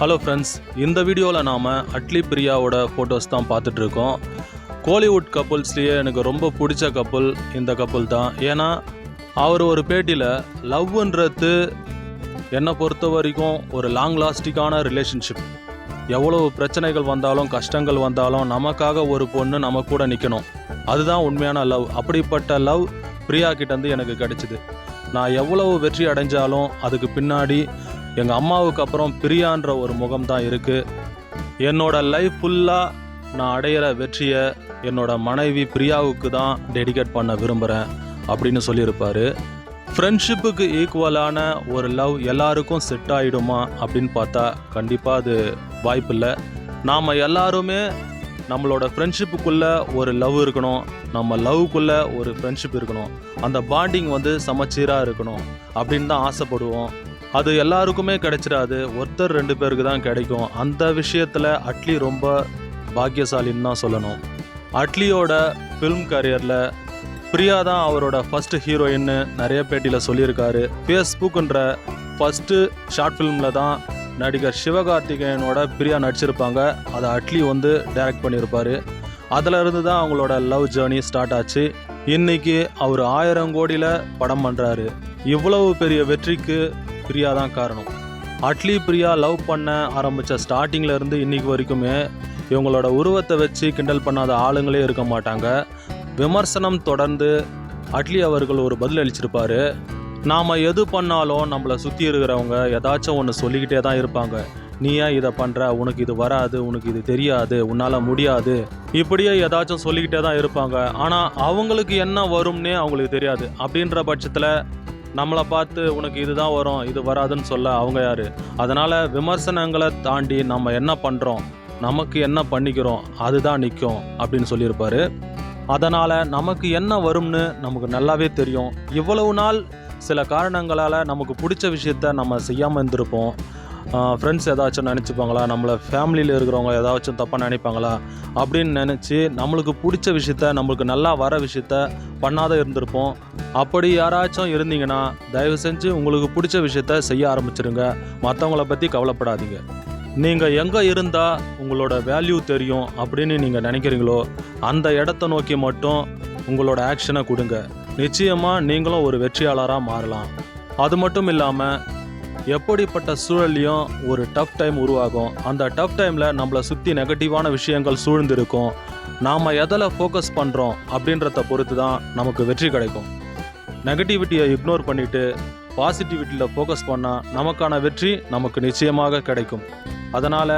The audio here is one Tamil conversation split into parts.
ஹலோ ஃப்ரெண்ட்ஸ் இந்த வீடியோவில் நாம் அட்லி பிரியாவோட ஃபோட்டோஸ் தான் பார்த்துட்ருக்கோம். கோலிவுட் கப்புள்ஸ்லேயே எனக்கு ரொம்ப பிடிச்ச கப்புள் இந்த கப்புள் தான். ஏன்னா அவர் ஒரு பேட்டியில் லவ்ன்றது என்னை பொறுத்த வரைக்கும் ஒரு லாங் லாஸ்டிக்கான ரிலேஷன்ஷிப் எவ்வளவு பிரச்சனைகள் வந்தாலும் கஷ்டங்கள் வந்தாலும் நமக்காக ஒரு பொண்ணு நம்ம கூட நிற்கணும் அதுதான் உண்மையான லவ் அப்படிப்பட்ட லவ் பிரியா கிட்டேருந்து எனக்கு கிடைச்சிது. நான் எவ்வளவு வெற்றி அடைஞ்சாலும் அதுக்கு பின்னாடி எங்கள் அம்மாவுக்கு அப்புறம் பிரியான்ற ஒரு முகம் தான் இருக்குது என்னோட லைஃப் ஃபுல்லாக நான் அடையிற வெற்றியை என்னோட மனைவி பிரியாவுக்கு தான் டெடிகேட் பண்ண விரும்புகிறேன் அப்படின்னு சொல்லியிருப்பார். ஃப்ரெண்ட்ஷிப்புக்கு ஈக்குவலான ஒரு லவ் எல்லாருக்கும் செட் ஆகிடுமா அப்படின்னு பார்த்தா கண்டிப்பாக அது வாய்ப்பில்லை நாம் எல்லாருமே நம்மளோட ஃப்ரெண்ட்ஷிப்புக்குள்ளே ஒரு லவ் இருக்கணும். நம்ம லவ்க்குள்ளே ஒரு ஃப்ரெண்ட்ஷிப் இருக்கணும். அந்த பாண்டிங் வந்து சமச்சீராக இருக்கணும் அப்படின்னு தான் ஆசைப்படுவோம். அது எல்லாருக்குமே கிடைச்சிடாது. ஒருத்தர் ரெண்டு பேருக்கு தான் கிடைக்கும். அந்த விஷயத்தில் அட்லி ரொம்ப பாக்கியசாலின்னு தான் சொல்லணும். அட்லியோட ஃபிலிம் கரியரில் பிரியா தான் அவரோட ஃபர்ஸ்ட் ஹீரோயின்னு நிறைய பேட்டியில் சொல்லியிருக்காரு. ஃபேஸ்புக்குன்ற ஃபஸ்ட்டு ஷார்ட் ஃபிலிமில் தான் நடிகர் சிவகார்த்திகேயனோட பிரியா நடிச்சிருப்பாங்க. அதை அட்லி வந்து டைரக்ட் பண்ணியிருப்பார். அதிலிருந்து தான் அவங்களோட லவ் ஜேர்னி ஸ்டார்ட் ஆச்சு. இன்னைக்கு அவர் ஆயிரம் கோடியில் படம் பண்ணுறாரு இவ்வளவு பெரிய வெற்றிக்கு பிரியா தான் காரணம். அட்லி பிரியா லவ் பண்ண ஆரம்பித்த ஸ்டார்டிங்கில் இருந்து இன்னைக்கு வரைக்குமே இவங்களோட உருவத்தை வச்சு கிண்டல் பண்ணாத ஆளுங்களே இருக்க மாட்டாங்க. விமர்சனம் தொடர்ந்து அட்லி அவர்கள் ஒரு பதில் அளிச்சிருப்பார். நாம் எது பண்ணாலும் நம்மளை சுற்றி இருக்கிறவங்க ஏதாச்சும் ஒன்று சொல்லிக்கிட்டே தான் இருப்பாங்க. நீ ஏன் இதை பண்ணுற உனக்கு இது வராது உனக்கு இது தெரியாது உன்னால் முடியாது. இப்படியே ஏதாச்சும் சொல்லிக்கிட்டே தான் இருப்பாங்க. ஆனால் அவங்களுக்கு என்ன வரும்னே அவங்களுக்கு தெரியாது. அப்படின்ற பட்சத்தில் நம்மளை பார்த்து உனக்கு இதுதான் வரும் இது வராதுன்னு சொல்ல அவங்க யாரு? அதனால் விமர்சனங்களை தாண்டி நம்ம என்ன பண்ணுறோம் நமக்கு என்ன பண்ணிக்கிறோம் அதுதான் நிற்கும் அப்படின்னு சொல்லியிருப்பாரு. அதனால் நமக்கு என்ன வரும்னு நமக்கு நல்லாவே தெரியும். இவ்வளவு நாள் சில காரணங்களால் நமக்கு பிடிச்ச விஷயத்த நம்ம செய்யாமல் இருந்திருப்போம். ஃப்ரெண்ட்ஸ் ஏதாச்சும் நினச்சிப்பாங்களா? நம்மளை ஃபேமிலியில் இருக்கிறவங்க ஏதாச்சும் தப்பாக நினைப்பாங்களா? அப்படின்னு நினச்சி நம்மளுக்கு பிடிச்ச விஷயத்த நம்மளுக்கு நல்லா வர விஷயத்த பண்ணாத இருந்திருப்போம். அப்படி யாராச்சும் இருந்தீங்கன்னா தயவு செஞ்சு உங்களுக்கு பிடிச்ச விஷயத்த செய்ய ஆரம்பிச்சிருங்க. மற்றவங்கள பற்றி கவலைப்படாதீங்க. நீங்கள் எங்கே இருந்தால் உங்களோட வேல்யூ தெரியும் அப்படின்னு நீங்கள் நினைக்கிறீங்களோ அந்த இடத்த நோக்கி மட்டும் உங்களோட ஆக்ஷனை கொடுங்க. நிச்சயமாக நீங்களும் ஒரு வெற்றியாளராக மாறலாம். அது மட்டும் இல்லாமல் எப்படிப்பட்ட சூழல்லையும் ஒரு டஃப் டைம் உருவாகும். அந்த டஃப் டைமில் நம்மளை சுற்றி நெகட்டிவான விஷயங்கள் சூழ்ந்திருக்கும். நாம் எதில் ஃபோக்கஸ் பண்ணுறோம் அப்படின்றத பொறுத்து தான் நமக்கு வெற்றி கிடைக்கும். நெகட்டிவிட்டியை இக்னோர் பண்ணிவிட்டு பாசிட்டிவிட்டியில் ஃபோக்கஸ் பண்ணால் நமக்கான வெற்றி நமக்கு நிச்சயமாக கிடைக்கும். அதனால்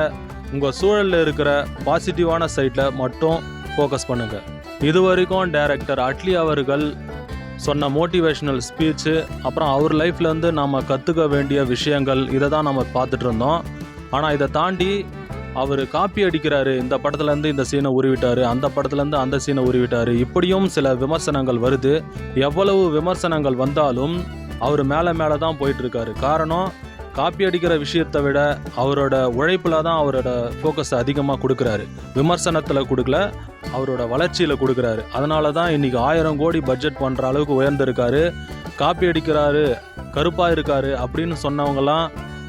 உங்கள் சூழலில் இருக்கிற பாசிட்டிவான சைட்டில் மட்டும் ஃபோக்கஸ் பண்ணுங்கள் இது வரைக்கும் டைரக்டர் அட்லி அவர்கள் சொன்ன மோட்டிவேஷ்னல் ஸ்பீச்சு அப்புறம் அவர் லைஃப்லேருந்து நம்ம கற்றுக்க வேண்டிய விஷயங்கள் இதை தான் நம்ம பார்த்துட்டு இருந்தோம். ஆனால் இதை தாண்டி அவர் காப்பி அடிக்கிறாரு. இந்த படத்துலேருந்து இந்த சீனை உருவிட்டார். அந்த படத்துலேருந்து அந்த சீனை உருவிட்டார். இப்படியும் சில விமர்சனங்கள் வருது. எவ்வளவு விமர்சனங்கள் வந்தாலும் அவர் மேலே மேலே தான் போயிட்டுருக்காரு காரணம் காப்பி அடிக்கிற விஷயத்தை விட அவரோட உழைப்பில் தான் அவரோட ஃபோக்கஸ் அதிகமாக கொடுக்குறாரு. விமர்சனத்தில் கொடுக்கல அவரோட வளர்ச்சியில் கொடுக்குறாரு. அதனால தான் இன்றைக்கி ஆயிரம் கோடி பட்ஜெட் பண்ணுற அளவுக்கு உயர்ந்திருக்காரு. காப்பி அடிக்கிறாரு கருப்பாக இருக்காரு அப்படின்னு சொன்னவங்கலாம்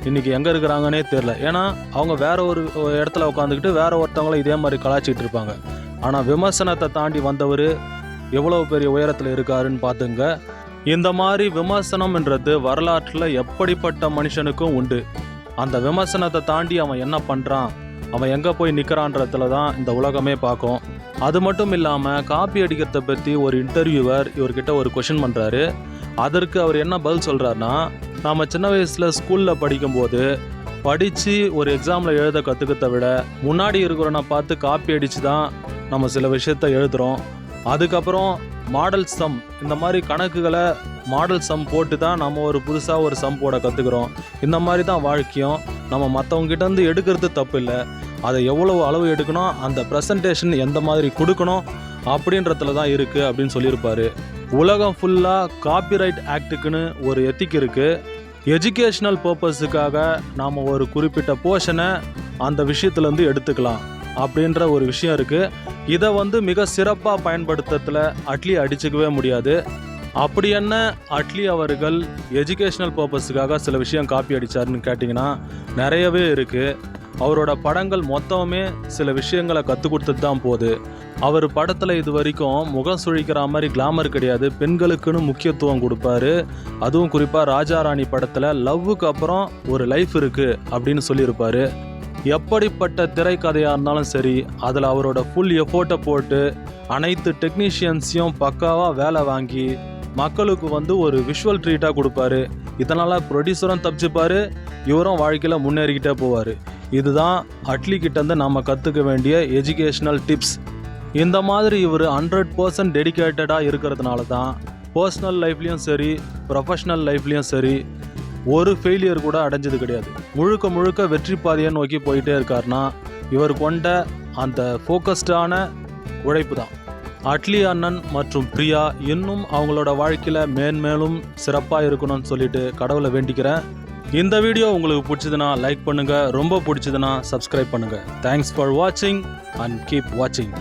இன்னைக்கு எங்கே இருக்கிறாங்கன்னே தெரில ஏன்னா அவங்க வேற ஒரு இடத்துல உட்காந்துக்கிட்டு வேற ஒருத்தவங்கள இதே மாதிரி கலாச்சிட்டு இருப்பாங்க. ஆனால் விமர்சனத்தை தாண்டி வந்தவர் எவ்வளோ பெரிய உயரத்தில் இருக்காருன்னு பார்த்துங்க. இந்த மாதிரி விமர்சனம்ன்றது வரலாற்றில் எப்படிப்பட்ட மனுஷனுக்கும் உண்டு. அந்த விமர்சனத்தை தாண்டி அவன் என்ன பண்ணுறான் அவன் எங்கே போய் நிற்கிறான்றதுல தான் இந்த உலகமே பார்க்கும். அது மட்டும் இல்லாமல் காப்பி அடிக்கிறத பற்றி ஒரு இன்டர்வியூவர் இவர்கிட்ட ஒரு கொஷின் பண்ணுறாரு அதற்கு அவர் என்ன பதில் சொல்கிறாருன்னா நாம் சின்ன வயசில் ஸ்கூலில் படிக்கும்போது படித்து ஒரு எக்ஸாமில் எழுத கற்றுக்கிறத விட முன்னாடி இருக்கிறவனை பார்த்து காப்பி அடித்து தான் நம்ம சில விஷயத்த எழுதுகிறோம் அதுக்கப்புறம் மாடல் சம் இந்த மாதிரி கணக்குகளை மாடல் சம் போட்டு தான் நம்ம ஒரு புதுசாக ஒரு சம் போட கற்றுக்குறோம் இந்த மாதிரி தான் வாழ்க்கையும். நம்ம மற்றவங்ககிட்டருந்து எடுக்கிறது தப்பு இல்லை அதை எவ்வளவு அளவு எடுக்கணும் அந்த ப்ரெசன்டேஷன் எந்த மாதிரி கொடுக்கணும் அப்படின்றதுல தான் இருக்குது அப்படின்னு சொல்லியிருப்பார். உலகம் ஃபுல்லாக காப்பிரைட் ஆக்டுக்குன்னு ஒரு எத்திக் இருக்குது எஜுகேஷ்னல் பர்பஸுக்காக நாம் ஒரு குறிப்பிட்ட போர்ஷனை அந்த விஷயத்துலேருந்து எடுத்துக்கலாம். அப்படின்ற ஒரு விஷயம் இருக்குது இதை வந்து மிக சிறப்பாக பயன்படுத்துறதுல அட்லி அடிச்சுக்கவே முடியாது. அப்படி என்ன அட்லி அவர்கள் எஜுகேஷ்னல் பர்பஸுக்காக சில விஷயம் காப்பி அடித்தாருன்னு கேட்டிங்கன்னா நிறையவே இருக்குது அவரோட படங்கள் மொத்தமே சில விஷயங்களை கற்றுக் கொடுத்துட்டு தான் போகுது. அவர் படத்தில் இது வரைக்கும் முகம் சுழிக்கிற மாதிரி கிளாமர் கிடையாது. பெண்களுக்குன்னு முக்கியத்துவம் கொடுப்பாரு. அதுவும் குறிப்பாக ராஜா ராணி படத்தில் லவ்வுக்கு அப்புறம் ஒரு லைஃப் இருக்குது அப்படின்னு சொல்லியிருப்பாரு. எப்படிப்பட்ட திரைக்கதையாக இருந்தாலும் சரி அதில் அவரோட ஃபுல் எஃபோர்ட்டை போட்டு அனைத்து டெக்னீஷியன்ஸையும் பக்காவாக வேலை வாங்கி மக்களுக்கு வந்து ஒரு விஷுவல் ட்ரீட்டாக கொடுப்பாரு. இதனால் ப்ரொடியூசரும் தப்பிச்சுப்பார் இவரும் வாழ்க்கையில் முன்னேறிக்கிட்டே போவார். இதுதான் அட்லி கிட்டேருந்து நம்ம கற்றுக்க வேண்டிய எஜுகேஷ்னல் டிப்ஸ் இந்த மாதிரி இவர் ஹண்ட்ரட் பர்சன்ட் டெடிக்கேட்டடாக இருக்கிறதுனால தான் பர்சனல் லைஃப்லேயும் சரி ப்ரொஃபஷ்னல் லைஃப்லேயும் சரி ஒரு ஃபெயிலியர் கூட அடைஞ்சது கிடையாது. முழுக்க முழுக்க வெற்றி பாதையை நோக்கி போயிட்டே இருக்காருன்னா இவர் கொண்ட அந்த ஃபோக்கஸ்டான உழைப்பு தான். அட்லி அண்ணன் மற்றும் பிரியா இன்னும் அவங்களோட வாழ்க்கையில் மேன்மேலும் சிறப்பாக இருக்கணும்னு சொல்லிட்டு கடவுளை வேண்டிக்கிறேன். இந்த வீடியோ உங்களுக்கு பிடிச்சதுன்னா லைக் பண்ணுங்கள் ரொம்ப பிடிச்சதுன்னா சப்ஸ்கிரைப் பண்ணுங்கள் தேங்க்ஸ் ஃபார் வாட்சிங் அண்ட் கீப் வாட்சிங்